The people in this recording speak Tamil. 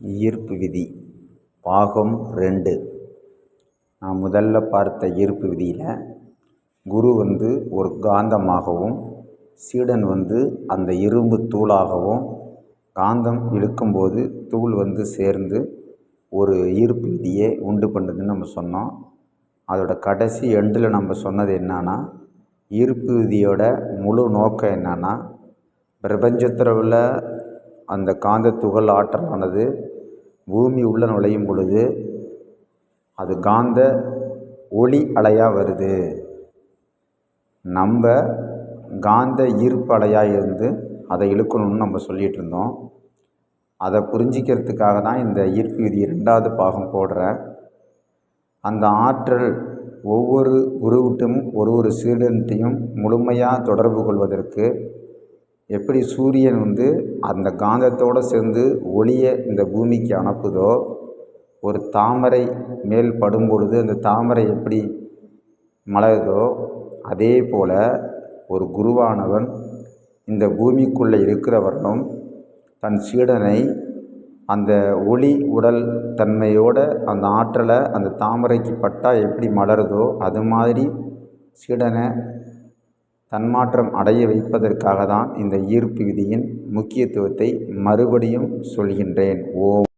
ஈர்ப்பு விதி பாகம் ரெண்டு. நான் முதல்ல பார்த்த ஈர்ப்பு விதியில் குரு வந்து ஒரு காந்தமாகவும் சீடன் வந்து அந்த இரும்பு தூளாகவும் காந்தம் இழுக்கும்போது தூள் வந்து சேர்ந்து ஒரு ஈர்ப்பு விதியை உண்டு பண்ணுதுன்னு நம்ம சொன்னோம். அதோட கடைசி எண்டில் நம்ம சொன்னது என்னன்னா ஈர்ப்பு விதியோட முழு நோக்கம் என்னன்னா பிரபஞ்சத்தில் உள்ள அந்த காந்த துகள் ஆற்றலானது பூமி உள்ளே நுழையும் பொழுது அது காந்த ஒளி அலையாக வருது. நம்ம காந்த ஈர்ப்பு அலையாக இருந்து அதை இழுக்கணும்னு நம்ம சொல்லிகிட்டு இருந்தோம். அதை புரிஞ்சிக்கிறதுக்காக தான் இந்த ஈர்ப்பு விதி ரெண்டாவது பாகம் போடுறேன் அந்த ஆற்றல் ஒவ்வொரு குருவிட்டும் ஒரு ஒரு ஸ்டூடெண்ட்டையும் முழுமையாக தொடர்பு கொள்வதற்கு எப்படி சூரியன் வந்து அந்த காந்தத்தோடு சேர்ந்து ஒளியை இந்த பூமிக்கு அனுப்புதோ ஒரு தாமரை மேல் படும் பொழுது அந்த தாமரை எப்படி மலருதோ அதே போல் ஒரு குருவானவன் இந்த பூமிக்குள்ளே இருக்கிறவர்களும் தன் சீடனை அந்த ஒளி உடல் தன்மையோட அந்த ஆற்றலை அந்த தாமரைக்கு பட்டால் எப்படி மலருதோ அது மாதிரி சீடனை தன்மாற்றம் அடைய வைப்பதற்காக தான் இந்த ஈர்ப்பு விதியின் முக்கியத்துவத்தை மறுபடியும் சொல்கின்றேன். ஓம்.